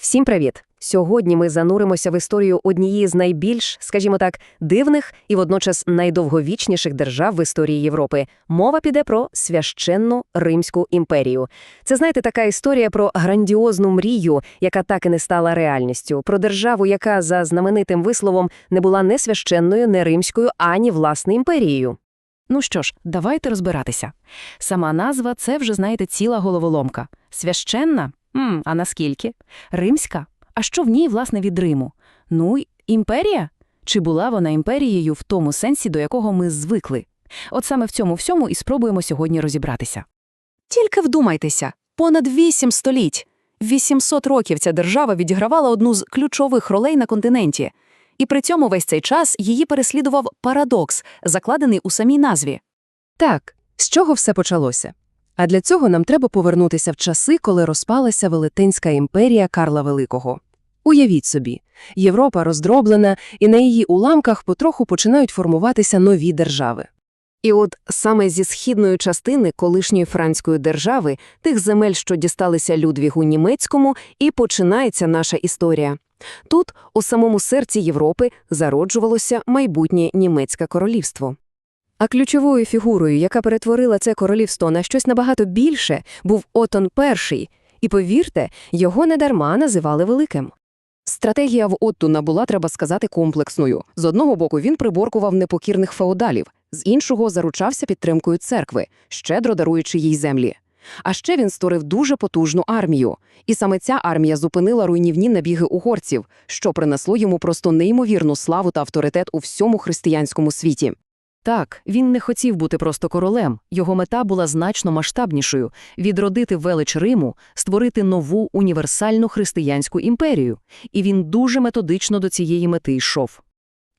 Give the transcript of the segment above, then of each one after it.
Всім привіт! Сьогодні ми зануримося в історію однієї з найбільш, скажімо так, дивних і водночас найдовговічніших держав в історії Європи. Мова піде про священну Римську імперію. Це, знаєте, така історія про грандіозну мрію, яка так і не стала реальністю, про державу, яка за знаменитим висловом не була не священною, не римською, ані власне імперією. Ну що ж, давайте розбиратися. Сама назва – це вже, знаєте, ціла головоломка. Священна? М, а наскільки? Римська? А що в ній, власне, від Риму? Ну, імперія? Чи була вона імперією в тому сенсі, до якого ми звикли? От саме в цьому всьому і спробуємо сьогодні розібратися. Тільки вдумайтеся, понад вісім століть. 800 років ця держава відігравала одну з ключових ролей на континенті. І при цьому весь цей час її переслідував парадокс, закладений у самій назві. Так, з чого все почалося? А для цього нам треба повернутися в часи, коли розпалася Велетенська імперія Карла Великого. Уявіть собі, Європа роздроблена, і на її уламках потроху починають формуватися нові держави. І от саме зі східної частини колишньої франської держави, тих земель, що дісталися Людвігу Німецькому, і починається наша історія. Тут, у самому серці Європи, зароджувалося майбутнє німецьке королівство. А ключовою фігурою, яка перетворила це королівство на щось набагато більше, був Отон І. І повірте, його недарма називали великим. Стратегія в Оттуна була, треба сказати, комплексною. З одного боку, він приборкував непокірних феодалів, з іншого заручався підтримкою церкви, щедро даруючи їй землі. А ще він створив дуже потужну армію. І саме ця армія зупинила руйнівні набіги угорців, що принесло йому просто неймовірну славу та авторитет у всьому християнському світі. Так, він не хотів бути просто королем. Його мета була значно масштабнішою – відродити велич Риму, створити нову універсальну християнську імперію. І він дуже методично до цієї мети йшов.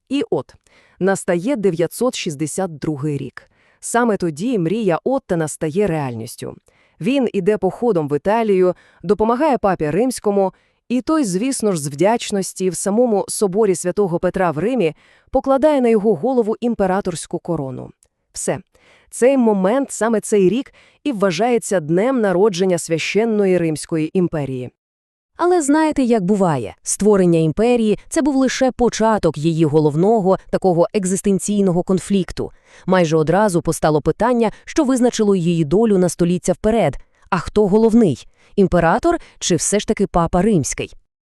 І от, настає 962 рік. Саме тоді мрія Оттена стає реальністю. Він іде походом в Італію, допомагає папі Римському, і той, звісно ж, з вдячності в самому соборі святого Петра в Римі покладає на його голову імператорську корону. Все. Цей момент, саме цей рік, і вважається днем народження священної Римської імперії. Але знаєте, як буває, створення імперії – це був лише початок її головного, такого екзистенційного конфлікту. Майже одразу постало питання, що визначило її долю на століття вперед. А хто головний – імператор чи все ж таки папа римський?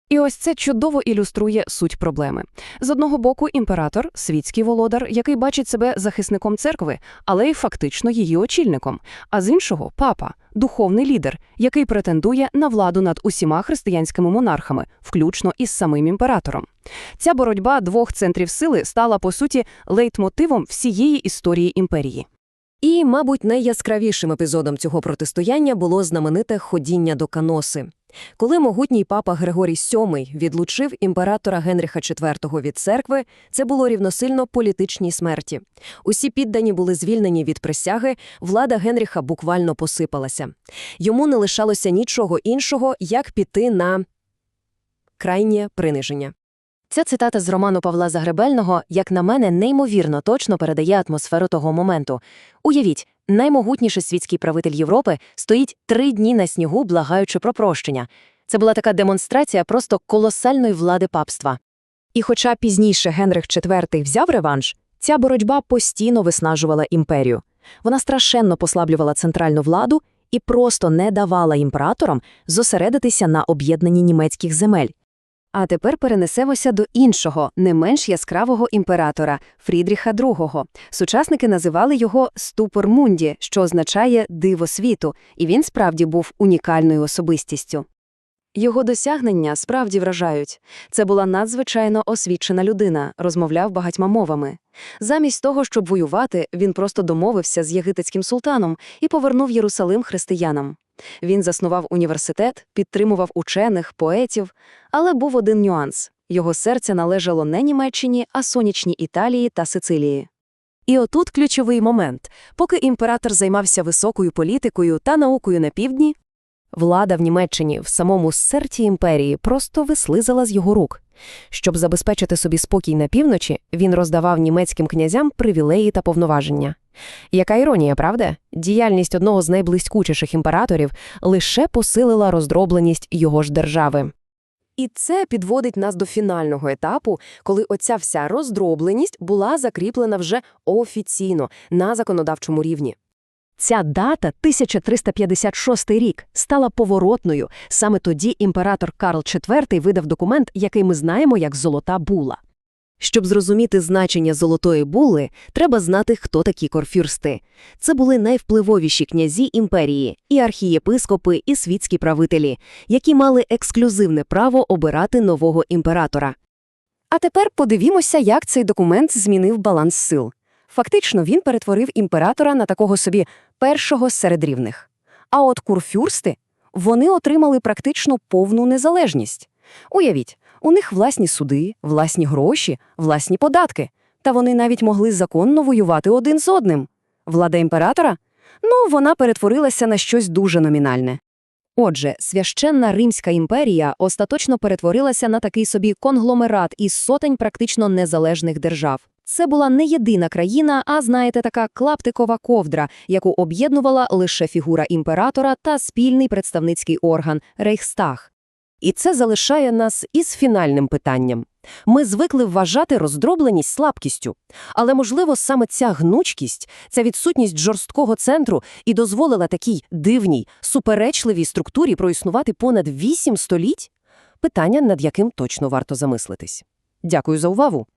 І ось це чудово ілюструє суть проблеми. З одного боку, імператор – світський володар, який бачить себе захисником церкви, але й фактично її очільником. А з іншого – папа – духовний лідер, який претендує на владу над усіма християнськими монархами, включно із самим імператором. Ця боротьба двох центрів сили стала, по суті, лейтмотивом всієї історії імперії. І, мабуть, найяскравішим епізодом цього протистояння було знамените ходіння до Каноси. Коли могутній папа Григорій VII відлучив імператора Генріха IV від церкви, це було рівносильно політичній смерті. Усі піддані були звільнені від присяги, влада Генріха буквально посипалася. Йому не лишалося нічого іншого, як піти на крайнє приниження. Ця цитата з роману Павла Загребельного, як на мене, неймовірно точно передає атмосферу того моменту. Уявіть, наймогутніший світський правитель Європи стоїть три дні на снігу, благаючи про прощення. Це була така демонстрація просто колосальної влади папства. І хоча пізніше Генрих IV взяв реванш, ця боротьба постійно виснажувала імперію. Вона страшенно послаблювала центральну владу і просто не давала імператорам зосередитися на об'єднанні німецьких земель. А тепер перенесемося до іншого, не менш яскравого імператора Фрідріха II. Сучасники називали його «ступор мунді», що означає «диво світу», і він справді був унікальною особистістю. Його досягнення справді вражають. Це була надзвичайно освічена людина, розмовляв багатьма мовами. Замість того, щоб воювати, він просто домовився з єгипетським султаном і повернув Єрусалим християнам. Він заснував університет, підтримував учених, поетів, але був один нюанс – його серце належало не Німеччині, а сонячній Італії та Сицилії. І отут ключовий момент. Поки імператор займався високою політикою та наукою на півдні, влада в Німеччині в самому серці імперії просто вислизала з його рук. Щоб забезпечити собі спокій на півночі, він роздавав німецьким князям привілеї та повноваження. Яка іронія, правда? Діяльність одного з найблизькучіших імператорів лише посилила роздробленість його ж держави. І це підводить нас до фінального етапу, коли оця вся роздробленість була закріплена вже офіційно на законодавчому рівні. Ця дата, 1356 рік, стала поворотною. Саме тоді імператор Карл IV видав документ, який ми знаємо як «Золота була». Щоб зрозуміти значення «Золотої були», треба знати, хто такі корфюрсти. Це були найвпливовіші князі імперії, і архієпископи, і світські правителі, які мали ексклюзивне право обирати нового імператора. А тепер подивімося, як цей документ змінив баланс сил. Фактично, він перетворив імператора на такого собі першого серед рівних. А от курфюрсти, вони отримали практично повну незалежність. Уявіть, у них власні суди, власні гроші, власні податки. Та вони навіть могли законно воювати один з одним. Влада імператора? Ну, вона перетворилася на щось дуже номінальне. Отже, священна Римська імперія остаточно перетворилася на такий собі конгломерат із сотень практично незалежних держав. Це була не єдина країна, а, знаєте, така клаптикова ковдра, яку об'єднувала лише фігура імператора та спільний представницький орган – Рейхстаг. І це залишає нас із фінальним питанням. Ми звикли вважати роздробленість слабкістю. Але, можливо, саме ця гнучкість, ця відсутність жорсткого центру і дозволила такій дивній, суперечливій структурі проіснувати понад вісім століть? Питання, над яким точно варто замислитись. Дякую за увагу.